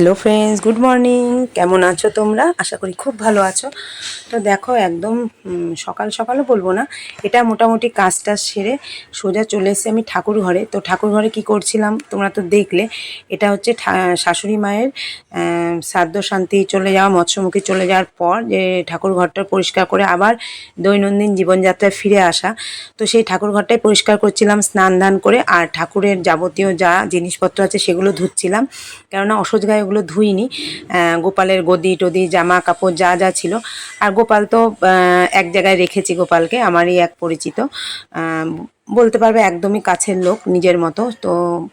Hello friends good morning কেমন আছো তোমরা? আশা করি খুব ভালো আছো। তো দেখো, একদম সকাল সকালও বলব না, এটা মোটামুটি কাজ টাজ সেরে সোজা চলে এসেছি আমি ঠাকুর ঘরে। তো ঠাকুর ঘরে কী করছিলাম, তোমরা তো দেখলে, এটা হচ্ছে শাশুড়ি মায়ের শ্রাদ্ধ শান্তি চলে যাওয়া, মৎস্যমুখী চলে যাওয়ার পর যে ঠাকুর ঘরটা পরিষ্কার করে আবার দৈনন্দিন জীবনযাত্রায় ফিরে আসা। তো সেই ঠাকুর ঘরটাই পরিষ্কার করছিলাম স্নান ধান করে, আর ঠাকুরের যাবতীয় যা জিনিসপত্র আছে সেগুলো ধুচ্ছিলাম। কেননা অসহ্য গায়ে ওগুলো ধুইনি। গোপালের গদি টদি, জামা কাপড় যা যা ছিল। আর গোপাল তো এক জায়গায় রেখেছি গোপালকে, আমারই এক পরিচিত। বলতে পারবে একদমই কাছের লোক, নিজের মতো। তো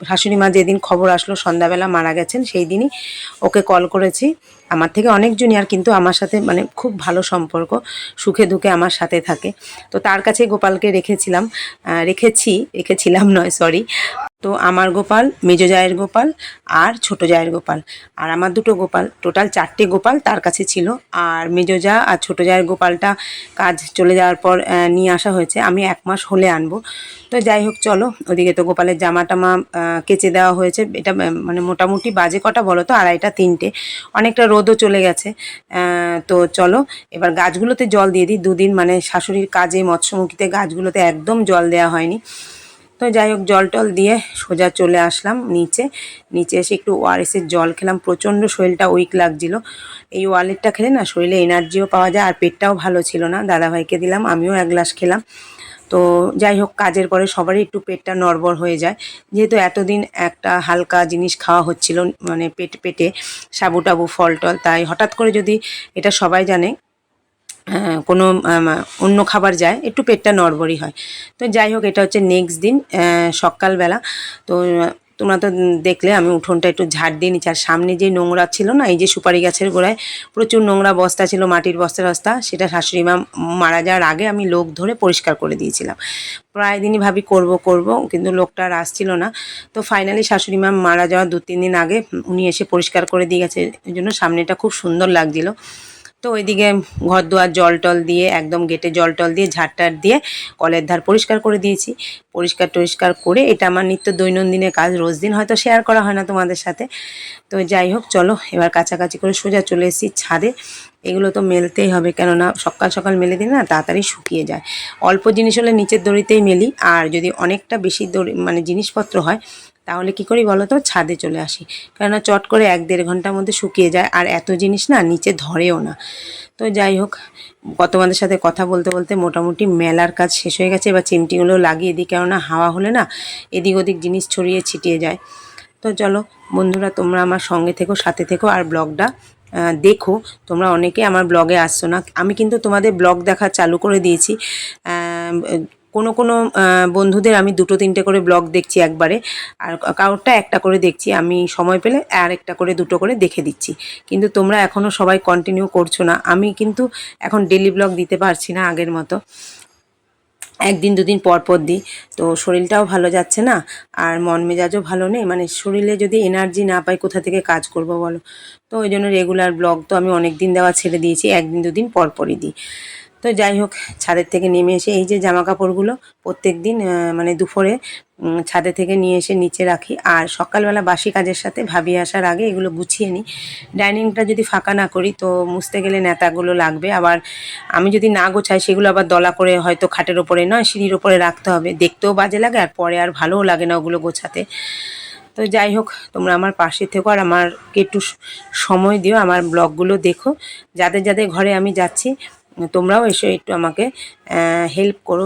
শাশুড়ি মা যেদিন খবর আসলো, সন্ধ্যাবেলা মারা গেছেন, সেই দিনই ওকে কল করেছি। আমার থেকে অনেক জুনিয়র, কিন্তু আমার সাথে মানে খুব ভালো সম্পর্ক, সুখে দুঃখে আমার সাথে থাকে। তো তার কাছে গোপালকে রেখেছিলাম। রেখেছি, রেখেছিলাম নয় সরি তো আমার গোপাল, মেজ জায়ের গোপাল আর ছোট জায়ের গোপাল। আর আমার দুটো গোপাল, টোটাল চারটে গোপাল তার কাছে ছিল। আর মেজ জা আর ছোট জায়ের গোপালটা কাজ চলে যাওয়ার পর নিয়ে আসা হয়েছে। আমি এক মাস হলে আনব। তো যাই হোক, চলো, ওদিকে তো গোপালের জামা টামা কেচে দেওয়া হয়েছে। এটা মানে মোটামুটি বাজে কটা বলো তো? আড়াইটা, তিনটে। অনেকটা রোদও চলে গেছে। তো চলো, এবার গাছগুলোতে জল দিয়ে দিই। দুদিন মানে শাশুড়ির কাজে মৎস্যমুখীতে গাছগুলোতে একদম জল দেওয়া হয়নি। তো যাই হোক জল টল দিয়ে সোজা চলে আসলাম নিচে। নিচে এসে একটু ওআরএসের জল খেলাম। প্রচণ্ড শরীরটা উইক লাগছিল। এই ওয়ালেটটা খেলে না শরীরে এনার্জিও পাওয়া যায়, আর পেটটাও ভালো ছিল না। দাদাভাইকে দিলাম, আমিও এক গ্লাস খেলাম। তো যাই হোক, কাজের পরে সবারই একটু পেটটা নড়বড় হয়ে যায়। যেহেতু এতদিন একটা হালকা জিনিস খাওয়া হচ্ছিল মানে পেট পেটে সাবু টাবু ফল টল তাই হঠাৎ করে যদি এটা সবাই জানে কোনো অন্য খাবার যায়, একটু পেটটা নড়বড়ই হয়। তো যাই হোক, এটা হচ্ছে নেক্সট দিন সকালবেলা। তো, তোমরা তো দেখলে, আমি উঠোনটা একটু ঝাড় দিয়ে নিচ্ছি। আর সামনে যে নোংরা ছিল না, এই যে সুপারি গাছের গোড়ায় প্রচুর নোংরা বস্তা ছিল, মাটির বস্তা বস্তা, সেটা শাশুড়ি মা মারা যাওয়ার আগে আমি লোক ধরে পরিষ্কার করে দিয়েছিলাম। প্রায় দিনই ভাবি করব করব, কিন্তু লোকটা আর আসছিল না। তো ফাইনালি শাশুড়ি মা মারা যাওয়ার দু তিন দিন আগে উনি এসে পরিষ্কার করে দিয়ে গেছে। এই জন্য সামনেটা খুব সুন্দর লাগছিল। তো ওইদিকে ঘর দুয়ার জল টল দিয়ে, একদম গেটে জল টল দিয়ে ঝাড়টার দিয়ে কলের ধার পরিষ্কার করে দিয়েছি। পরিষ্কার টরিষ্কার করে এটা আমার নিত্য দৈনন্দিনের কাজ, রোজ দিন হয়তো শেয়ার করা হয় না তোমাদের সাথে। তো যাই হোক, চলো, এবার কাছাকাছি করে সোজা চলে এসেছি ছাদে। এগুলো তো মেলতেই হবে, কেননা সকাল সকাল মেলে দিলে না তাড়াতাড়ি শুকিয়ে যায়। অল্প জিনিস হলে নিচের দড়িতেই মেলি, আর যদি অনেকটা বেশি দড়ি মানে জিনিসপত্র হয় তাহলে কি করি বলো তো ছাদে চলে আসি। কেননা চট করে এক দেড় ঘণ্টার মধ্যে শুকিয়ে যায়। আর এত জিনিস না নিচে ধরেও না। তো যাই হোক তোমাদের সাথে কথা বলতে বলতে মোটামুটি মেলার কাজ শেষ হয়ে গেছে। এবার চিমটিগুলো লাগিয়ে দিই, কেননা হাওয়া হলে না এদিক ওদিক জিনিস ছড়িয়ে ছিটিয়ে যায়। তো চলো বন্ধুরা, তোমরা আমার সঙ্গে থেকো, সাথে থেকো আর ব্লগটা দেখো। তোমরা অনেকে আমার ব্লগে আসছো না। আমি কিন্তু তোমাদের ব্লগ দেখা চালু করে দিয়েছি। কোনো কোনো বন্ধুদের আমি দুটো তিনটে করে ব্লগ দেখছি একবারে, আর কারোরটা একটা করে দেখছি, আমি সময় পেলে আর একটা করে দুটো করে দেখে দিচ্ছি। কিন্তু তোমরা এখনও সবাই কন্টিনিউ করছ না, আমি কিন্তু এখন ডেলি ব্লগ দিতে পারছি না আগের মতো। একদিন দুদিন পর পর দিই, তো শরীরটাও ভালো যাচ্ছে না, আর মন মেজাজও ভালো নেই মানে শরীরে যদি এনার্জি না পাই কোথা থেকে কাজ করব বলো? তো ওই জন্য রেগুলার ব্লগ তো আমি অনেক দিন দেওয়া ছেড়ে দিয়েছি, একদিন দুদিন পর পরই দিই। তো যাই হোক, ছাদের থেকে নেমে এসে এই যে জামা কাপড়গুলো প্রত্যেক দিন মানে দুপুরে ছাদে থেকে নিয়ে এসে নিচে রাখি। আর সকালবেলা বাসি কাজের সাথে ভাবি আসার আগে এগুলো গুছিয়ে নিই। ডাইনিংটা যদি ফাঁকা না করি তো মুছতে গেলে নেতাগুলো লাগবে। আবার আমি যদি না গোছাই, সেগুলো আবার দলা করে হয়তো খাটের ওপরে নয়, সিঁড়ির ওপরে রাখতে হবে। দেখতেও বাজে লাগে, আর পরে আর ভালোও লাগে না ওগুলো গোছাতে। তো যাই হোক, তোমরা আমার পাশে থেকো আর আমাকে একটু সময় দিও, আমার ব্লগগুলো দেখো। যাদের যাদের ঘরে আমি যাচ্ছি তোমরাও এসে একটু আমাকে হেল্প করো।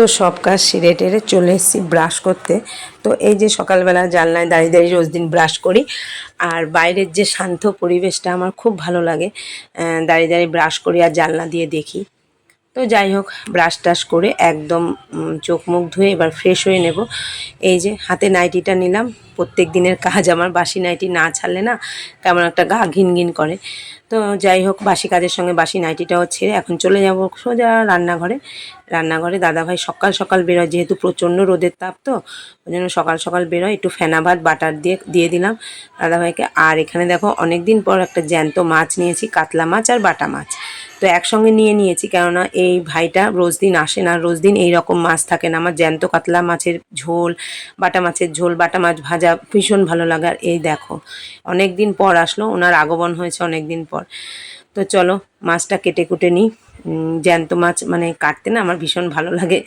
তো সব কাজ সেরে টেরে চলে এসেছি ব্রাশ করতে। তো এই যে সকালবেলা জানলায় দাঁড়িয়ে দাঁড়িয়ে রোজ দিন ব্রাশ করি। আর বাইরের যে শান্ত পরিবেশটা আমার খুব ভালো লাগে। দাঁড়িয়ে দাঁড়িয়ে ব্রাশ করি আর জানলা দিয়ে দেখি। তো যাই হোক ব্রাশ টাশ করে একদম চোখ মুখ ধুয়ে এবার ফ্রেশ হয়ে নেব। এই যে হাতে নাইটিটা নিলাম, প্রত্যেক দিনের কাজ আমার, বাসি নাইটি না ছাড়লে না কেমন একটা গা ঘিন ঘিন করে। তো যাই হোক, বাসি কাজের সঙ্গে বাসি নাইটিটাও ছেড়ে এখন চলে যাব সোজা রান্নাঘরে। রান্নাঘরে দাদাভাই সকাল সকাল বেরোয়, যেহেতু প্রচণ্ড রোদের তাপ তো, ওই জন্য সকাল সকাল বেরোয়, একটু ফেনা ভাত, বাটার দিয়ে দিয়ে দিলাম। দাদাভাইকে আর এখানে দেখো অনেক দিন পর একটা জ্যান্ত মাছ নিয়েছি, কাতলা মাছ আর বাটা মাছ। তো একসঙ্গে নিয়ে নিয়েছি, কেননা এই ভাইটা রোজ দিন আসে না, রোজ দিন এইরকম মাছ থাকে না। আমার জ্যান্ত কাতলা মাছের ঝোল, বাটা মাছের ঝোল, বাটা মাছ ভাজা ভীষণ ভালো লাগে। আর এই দেখো, অনেক দিন পর আসলো, ওনার আগমন হয়েছে অনেক দিন পর। তো চলো, মাছটা কেটে কুটে নিই। জ্যান্ত মাছ মানে কাটতে না আমার ভীষণ ভালো লাগে।